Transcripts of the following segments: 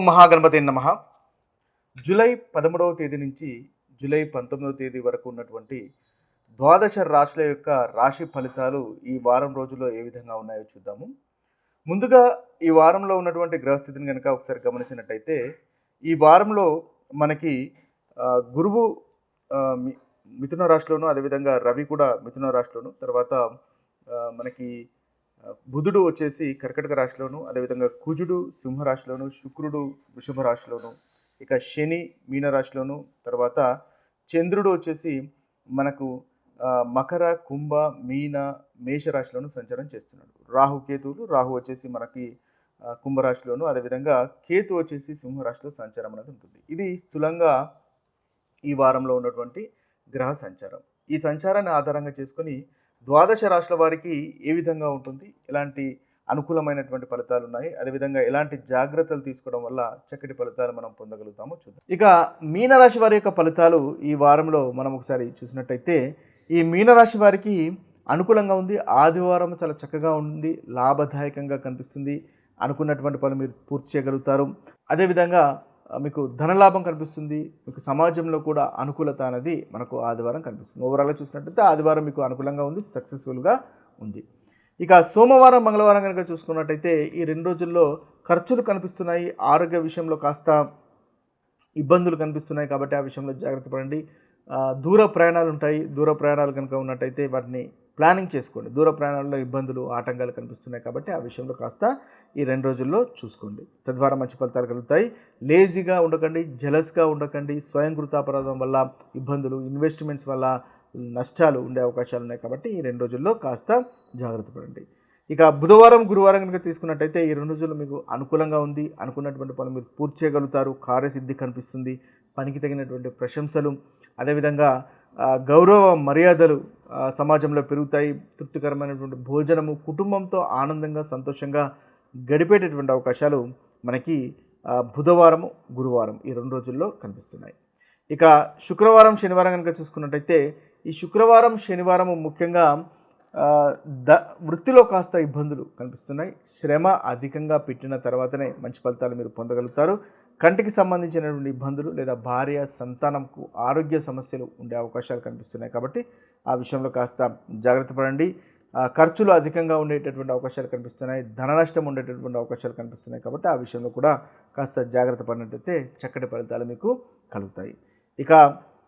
ఓం మహాగణపతి నమ. జూలై పదమూడవ తేదీ నుంచి జూలై పంతొమ్మిదవ తేదీ వరకు ఉన్నటువంటి ద్వాదశ రాశుల యొక్క రాశి ఫలితాలు ఈ వారం రోజుల్లో ఏ విధంగా ఉన్నాయో చూద్దాము. ముందుగా ఈ వారంలో ఉన్నటువంటి గ్రహస్థితిని కనుక ఒకసారి గమనించినట్టయితే ఈ వారంలో మనకి గురువు మి- మిథున రాశిలోను అదేవిధంగా రవి కూడా మిథున రాశిలోను తర్వాత మనకి బుధుడు వచ్చేసి కర్కటక రాశిలోను అదేవిధంగా కుజుడు సింహరాశిలోను శుక్రుడు వృషభ రాశిలోను ఇక శని మీనరాశిలోను తర్వాత చంద్రుడు వచ్చేసి మనకు మకర కుంభ మీన మేషరాశిలోను సంచారం చేస్తున్నాడు. రాహు కేతువులు రాహు వచ్చేసి మనకి కుంభరాశిలోను అదేవిధంగా కేతు వచ్చేసి సింహరాశిలో సంచారం అనేది ఉంటుంది. ఇది స్థూలంగా ఈ వారంలో ఉన్నటువంటి గ్రహ సంచారం. ఈ సంచారాన్ని ఆధారంగా చేసుకొని ద్వాదశ రాశుల వారికి ఏ విధంగా ఉంటుంది? ఎలాంటి అనుకూలమైనటువంటి ఫలితాలు ఉన్నాయి? అదేవిధంగా ఎలాంటి జాగ్రత్తలు తీసుకోవడం వల్ల చక్కటి ఫలితాలు మనం పొందగలుగుతామో చూద్దాం. ఇక మీనరాశి వారి యొక్క ఫలితాలు ఈ వారంలో మనం ఒకసారి చూసినట్టయితే ఈ మీనరాశి వారికి అనుకూలంగా ఉంది. ఆదివారం చాలా చక్కగా ఉంది. లాభదాయకంగా కనిపిస్తుంది. అనుకున్నటువంటి పనులు మీరు పూర్తి చేయగలుగుతారు. అదేవిధంగా మీకు ధనలాభం కనిపిస్తుంది మీకు సమాజంలో కూడా అనుకూలత అనేది మనకు ఆదివారం కనిపిస్తుంది. ఓవరాల్గా చూసినట్టయితే ఆదివారం మీకు అనుకూలంగా ఉంది సక్సెస్ఫుల్గా ఉంది. ఇక సోమవారం మంగళవారం కనుక చూసుకున్నట్టయితే ఈ రెండు రోజుల్లో ఖర్చులు కనిపిస్తున్నాయి ఆరోగ్య విషయంలో కాస్త ఇబ్బందులు కనిపిస్తున్నాయి కాబట్టి ఆ విషయంలో జాగ్రత్త పడండి. దూర ప్రయాణాలు ఉంటాయి దూర ప్రయాణాలు కనుక ఉన్నట్టయితే వాటిని ప్లానింగ్ చేసుకోండి. దూర ప్రయాణాల్లో ఇబ్బందులు ఆటంకాలు కనిపిస్తున్నాయి కాబట్టి ఆ విషయంలో కాస్త ఈ రెండు రోజుల్లో చూసుకోండి. తద్వారా మంచి ఫలితాలు కలుగుతాయి. లేజీగా ఉండకండి జలస్గా ఉండకండి. స్వయం కృతాపరాధం వల్ల ఇబ్బందులు ఇన్వెస్ట్మెంట్స్ వల్ల నష్టాలు ఉండే అవకాశాలు ఉన్నాయి కాబట్టి ఈ రెండు రోజుల్లో కాస్త జాగ్రత్త పడండి. ఇక బుధవారం గురువారం కనుక తీసుకున్నట్టయితే ఈ రెండు రోజులు మీకు అనుకూలంగా ఉంది. అనుకున్నటువంటి పనులు మీరు పూర్తి చేయగలుగుతారు. కార్యసిద్ధి కనిపిస్తుంది. పనికి తగినటువంటి ప్రశంసలు. అదేవిధంగా గౌరవ మర్యాదలు సమాజంలో పెరుగుతాయి. తృప్తికరమైనటువంటి భోజనము కుటుంబంతో ఆనందంగా సంతోషంగా గడిపేటటువంటి అవకాశాలు మనకి బుధవారం గురువారం ఈ రెండు రోజుల్లో కనిపిస్తున్నాయి. ఇక శుక్రవారం శనివారం కనుక చూసుకున్నట్టయితే ఈ శుక్రవారం శనివారం ముఖ్యంగా ద వృత్తిలో కాస్త ఇబ్బందులు కనిపిస్తున్నాయి. శ్రమ అధికంగా పెట్టిన తర్వాతనే మంచి ఫలితాలు మీరు పొందగలుగుతారు. కంటికి సంబంధించినటువంటి ఇబ్బందులు లేదా భార్య సంతానంకు ఆరోగ్య సమస్యలు ఉండే అవకాశాలు కనిపిస్తున్నాయి కాబట్టి ఆ విషయంలో కాస్త జాగ్రత్త పడండి. ఆ, ఖర్చులు అధికంగా ఉండేటటువంటి అవకాశాలు కనిపిస్తున్నాయి. ధన నష్టం ఉండేటటువంటి అవకాశాలు కనిపిస్తున్నాయి కాబట్టి ఆ విషయంలో కూడా కాస్త జాగ్రత్త పడినట్టయితే చక్కటి ఫలితాలు మీకు కలుగుతాయి. ఇక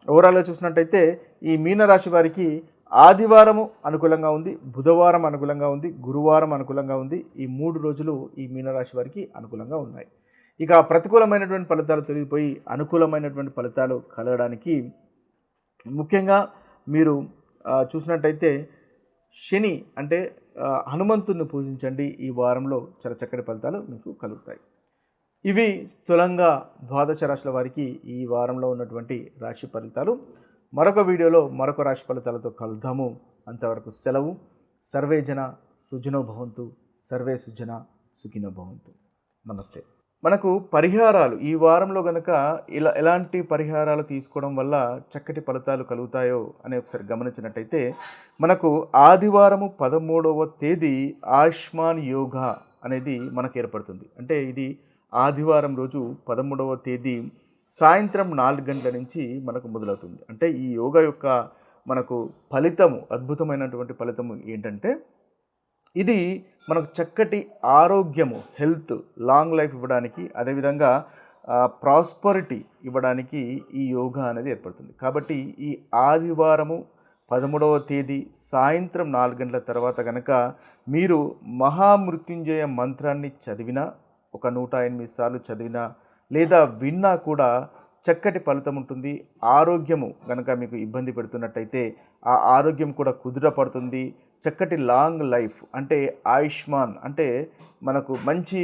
ఓవరాల్గా చూసినట్టయితే ఈ మీనరాశి వారికి ఆదివారము అనుకూలంగా ఉంది బుధవారం అనుకూలంగా ఉంది గురువారం అనుకూలంగా ఉంది. ఈ మూడు రోజులు ఈ మీనరాశి వారికి అనుకూలంగా ఉన్నాయి. ఇక ప్రతికూలమైనటువంటి ఫలితాలు తొలగిపోయి అనుకూలమైనటువంటి ఫలితాలు కలగడానికి ముఖ్యంగా మీరు చూసినట్టయితే శని అంటే ఆ, హనుమంతుని పూజించండి. ఈ వారంలో చాలా చక్కటి ఫలితాలు మీకు కలుగుతాయి. ఇవి స్థూలంగా ద్వాదశ రాశుల వారికి ఈ వారంలో ఉన్నటువంటి రాశి ఫలితాలు. మరొక వీడియోలో మరొక రాశి ఫలితాలతో కలుద్దాము. అంతవరకు సెలవు. సర్వే జన సుజనో భవంతు. సర్వే సుజన సుఖినో భవంతు. నమస్తే. మనకు పరిహారాలు ఈ వారంలో గనక ఇలా ఎలాంటి పరిహారాలు తీసుకోవడం వల్ల చక్కటి ఫలితాలు కలుగుతాయో అని ఒకసారి గమనించినట్టయితే మనకు ఆదివారము పదమూడవ తేదీ ఆయుష్మాన్ యోగా అనేది మనకు ఏర్పడుతుంది. అంటే ఇది ఆదివారం రోజు పదమూడవ తేదీ సాయంత్రం నాలుగు గంటల నుంచి మనకు మొదలవుతుంది. అంటే ఈ యోగా యొక్క మనకు ఫలితము అద్భుతమైనటువంటి ఫలితము ఏంటంటే ఇది మనకు చక్కటి ఆరోగ్యము హెల్త్ లాంగ్ లైఫ్ ఇవ్వడానికి అదేవిధంగా ప్రాస్పరిటీ ఇవ్వడానికి ఈ యోగా అనేది ఏర్పడుతుంది. కాబట్టి ఈ ఆదివారము పదమూడవ తేదీ సాయంత్రం నాలుగు గంటల తర్వాత కనుక మీరు మహామృత్యుంజయ మంత్రాన్ని చదివినా ఒక నూట ఎనిమిది సార్లు చదివినా లేదా విన్నా కూడా చక్కటి ఫలితం ఉంటుంది. ఆరోగ్యము కనుక మీకు ఇబ్బంది పెడుతున్నట్టయితే ఆ ఆరోగ్యం కూడా కుదురపడుతుంది చక్కటి లాంగ్ లైఫ్ అంటే ఆయుష్మాన్ అంటే మనకు మంచి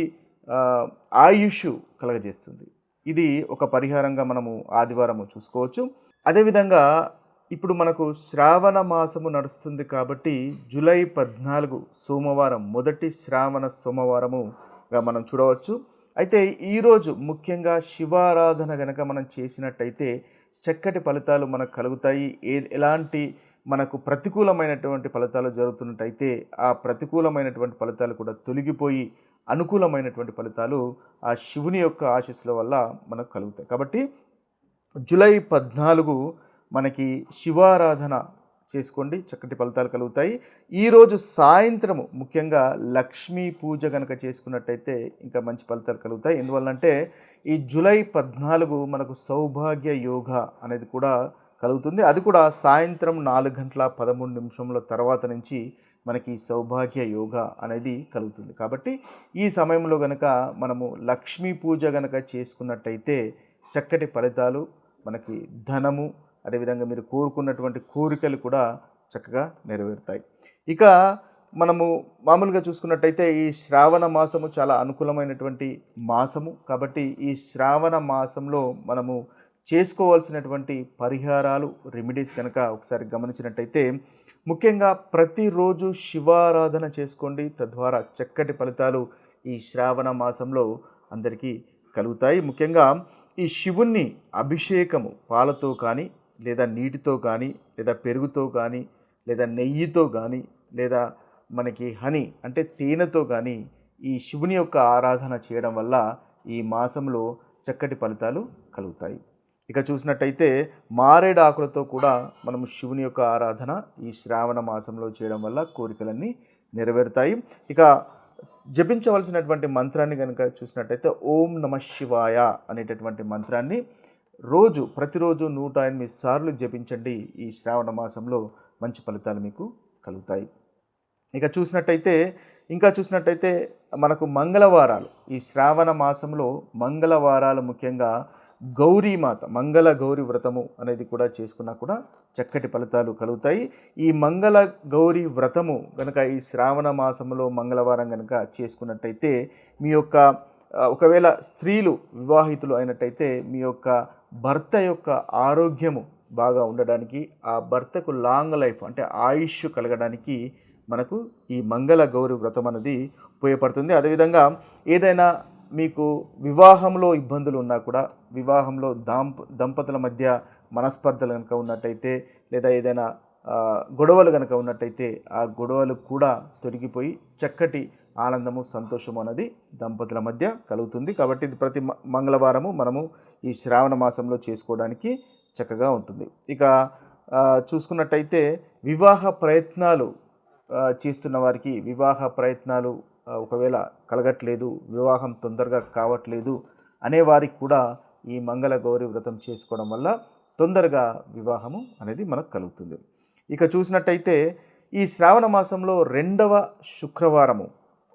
ఆయుష్ కలగజేస్తుంది. ఇది ఒక పరిహారంగా మనము ఆదివారము చూసుకోవచ్చు. అదేవిధంగా ఇప్పుడు మనకు శ్రావణ మాసము నడుస్తుంది కాబట్టి జూలై పద్నాలుగు సోమవారం మొదటి శ్రావణ సోమవారముగా మనం చూడవచ్చు. అయితే ఈరోజు ముఖ్యంగా శివారాధన గనక మనం చేసినట్టయితే చక్కటి ఫలితాలు మనకు కలుగుతాయి. ఏ ఎలాంటి మనకు ప్రతికూలమైనటువంటి ఫలితాలు జరుగుతున్నట్టయితే ఆ ప్రతికూలమైనటువంటి ఫలితాలు కూడా తొలగిపోయి అనుకూలమైనటువంటి ఫలితాలు ఆ శివుని యొక్క ఆశీస్సుల వల్ల మనకు కలుగుతాయి. కాబట్టి జూలై పద్నాలుగు మనకి శివారాధన చేసుకోండి. చక్కటి ఫలితాలు కలుగుతాయి. ఈరోజు సాయంత్రము ముఖ్యంగా లక్ష్మీ పూజ కనుక చేసుకున్నట్టయితే ఇంకా మంచి ఫలితాలు కలుగుతాయి. ఎందువల్లంటే ఈ జూలై పద్నాలుగు మనకు సౌభాగ్య యోగ అనేది కూడా కలుగుతుంది. అది కూడా సాయంత్రం నాలుగు గంటల పదమూడు నిమిషముల తర్వాత నుంచి మనకి సౌభాగ్య యోగ అనేది కలుగుతుంది. కాబట్టి ఈ సమయంలో గనక మనము లక్ష్మీ పూజ గనక చేసుకున్నట్టయితే చక్కటి ఫలితాలు మనకి ధనము అదేవిధంగా మీరు కోరుకున్నటువంటి కోరికలు కూడా చక్కగా నెరవేరుతాయి. ఇక మనము మామూలుగా చూసుకున్నట్టయితే ఈ శ్రావణ మాసము చాలా అనుకూలమైనటువంటి మాసము. కాబట్టి ఈ శ్రావణ మాసంలో మనము చేసుకోవాల్సినటువంటి పరిహారాలు రెమెడీస్ కనుక ఒకసారి గమనించినట్టయితే ముఖ్యంగా ప్రతిరోజు శివారాధన చేసుకోండి. తద్వారా చక్కటి ఫలితాలు ఈ శ్రావణ మాసంలో అందరికీ కలుగుతాయి. ముఖ్యంగా ఈ శివుణ్ణి అభిషేకము పాలతో కానీ లేదా నీటితో కానీ లేదా పెరుగుతో కానీ లేదా నెయ్యితో కానీ లేదా మనకి హనీ అంటే తేనెతో కానీ ఈ శివుని యొక్క ఆరాధన చేయడం వల్ల ఈ మాసంలో చక్కటి ఫలితాలు కలుగుతాయి. ఇక చూసినట్టయితే మారేడు ఆకులతో కూడా మనం శివుని యొక్క ఆరాధన ఈ శ్రావణ మాసంలో చేయడం వల్ల కోరికలన్నీ నెరవేరుతాయి. ఇక జపించవలసినటువంటి మంత్రాన్ని కనుక చూసినట్టయితే ఓం నమ శివాయ అనేటటువంటి మంత్రాన్ని రోజు ప్రతిరోజు నూట ఎనిమిది సార్లు జపించండి. ఈ శ్రావణ మాసంలో మంచి ఫలితాలు మీకు కలుగుతాయి. ఇక చూసినట్టయితే ఇంకా చూసినట్టయితే మనకు మంగళవారాలు. ఈ శ్రావణ మాసంలో మంగళవారాలు ముఖ్యంగా గౌరీమాత మంగళ గౌరి వ్రతము అనేది కూడా చేసుకున్నా కూడా చక్కటి ఫలితాలు కలుగుతాయి. ఈ మంగళ గౌరి వ్రతము కనుక ఈ శ్రావణ మాసంలో మంగళవారం కనుక చేసుకున్నట్టయితే మీ యొక్క ఒకవేళ స్త్రీలు వివాహితులు అయినట్టయితే మీ యొక్క భర్త యొక్క ఆరోగ్యము బాగా ఉండడానికి ఆ భర్తకు లాంగ్ లైఫ్ అంటే ఆయుష్ కలగడానికి మనకు ఈ మంగళ గౌరి వ్రతం అనేది ఉపయోగపడుతుంది. అదేవిధంగా ఏదైనా మీకు వివాహంలో ఇబ్బందులు ఉన్నా కూడా వివాహంలో దాంప దంపతుల మధ్య మనస్పర్ధలు కనుక ఉన్నట్టయితే లేదా ఏదైనా గొడవలు కనుక ఉన్నట్టయితే ఆ గొడవలు కూడా తొలగిపోయి చక్కటి ఆనందము సంతోషము అనేది దంపతుల మధ్య కలుగుతుంది. కాబట్టి ఇది ప్రతి మ- మంగళవారము మనము ఈ శ్రావణ మాసంలో చేసుకోవడానికి చక్కగా ఉంటుంది. ఇక చూసుకున్నట్టయితే వివాహ ప్రయత్నాలు చేస్తున్న వారికి వివాహ ప్రయత్నాలు ఒకవేళ కలగట్లేదు వివాహం తొందరగా కావట్లేదు అనే వారికి కూడా ఈ మంగళ గౌరి వ్రతం చేసుకోవడం వల్ల తొందరగా వివాహము అనేది మనకు కలుగుతుంది. ఇక చూసినట్టయితే ఈ శ్రావణ మాసంలో రెండవ శుక్రవారము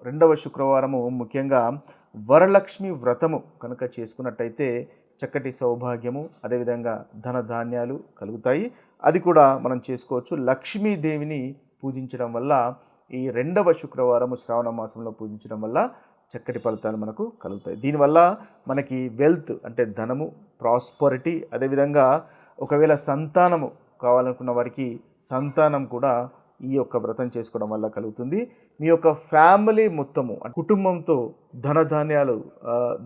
రెండవ శుక్రవారము ముఖ్యంగా వరలక్ష్మి వ్రతము కనుక చేసుకున్నట్టయితే చక్కటి సౌభాగ్యము అదేవిధంగా ధన ధాన్యాలు కలుగుతాయి. అది కూడా మనం చేసుకోవచ్చు. లక్ష్మీదేవిని పూజించడం వల్ల ఈ రెండవ శుక్రవారము శ్రావణ మాసంలో పూజించడం వల్ల చక్కటి ఫలితాలు మనకు కలుగుతాయి. దీనివల్ల మనకి వెల్త్ అంటే ధనము ప్రాస్పరిటీ అదేవిధంగా ఒకవేళ సంతానము కావాలనుకున్న వారికి సంతానం కూడా ఈ యొక్క వ్రతం చేసుకోవడం వల్ల కలుగుతుంది. మీ యొక్క ఫ్యామిలీ మొత్తము కుటుంబంతో ధనధాన్యాలు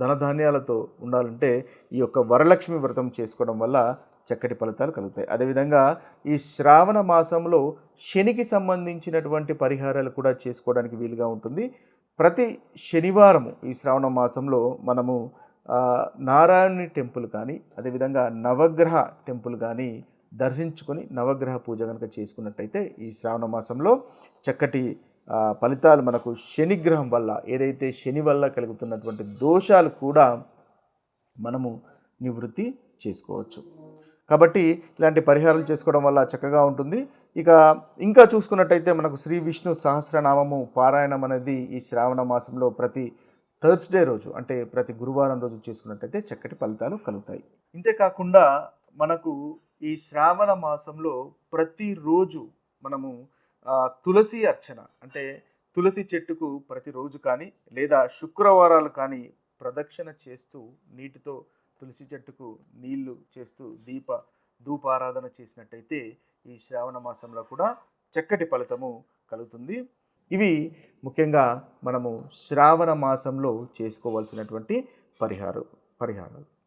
ధనధాన్యాలతో ఉండాలంటే ఈ యొక్క వరలక్ష్మి వ్రతం చేసుకోవడం వల్ల చక్కటి ఫలితాలు కలుగుతాయి. అదేవిధంగా ఈ శ్రావణ మాసంలో శనికి సంబంధించినటువంటి పరిహారాలు కూడా చేసుకోవడానికి వీలుగా ఉంటుంది. ప్రతి శనివారము ఈ శ్రావణ మాసంలో మనము నారాయణి నారాయణుని టెంపుల్ కానీ అదేవిధంగా నవగ్రహ టెంపుల్ కానీ దర్శించుకొని నవగ్రహ పూజ కనుక చేసుకున్నట్టయితే ఈ శ్రావణ మాసంలో చక్కటి ఫలితాలు మనకు శనిగ్రహం వల్ల ఏదైతే శని వల్ల కలుగుతున్నటువంటి దోషాలు కూడా మనము నివృత్తి చేసుకోవచ్చు. కాబట్టి ఇలాంటి పరిహారాలు చేసుకోవడం వల్ల చక్కగా ఉంటుంది. ఇక ఇంకా చూసుకున్నట్టయితే మనకు శ్రీ విష్ణు సహస్రనామము పారాయణం అనేది ఈ శ్రావణ మాసంలో ప్రతి థర్స్డే రోజు అంటే ప్రతి గురువారం రోజు చేసుకున్నట్టయితే చక్కటి ఫలితాలు కలుగుతాయి. ఇంతేకాకుండా మనకు ఈ శ్రావణ మాసంలో ప్రతిరోజు మనము తులసి అర్చన అంటే తులసి చెట్టుకు ప్రతిరోజు కానీ లేదా శుక్రవారాలు కానీ ప్రదక్షిణ చేస్తూ నీటితో తులసి చెట్టుకు నీళ్ళు చేస్తూ దీప ధూపారాధన చేసినట్టయితే ఈ శ్రావణ మాసంలో కూడా చక్కటి ఫలితము కలుగుతుంది. ఇవి ముఖ్యంగా మనము శ్రావణ మాసంలో చేసుకోవాల్సినటువంటి పరిహారం పరిహారాలు.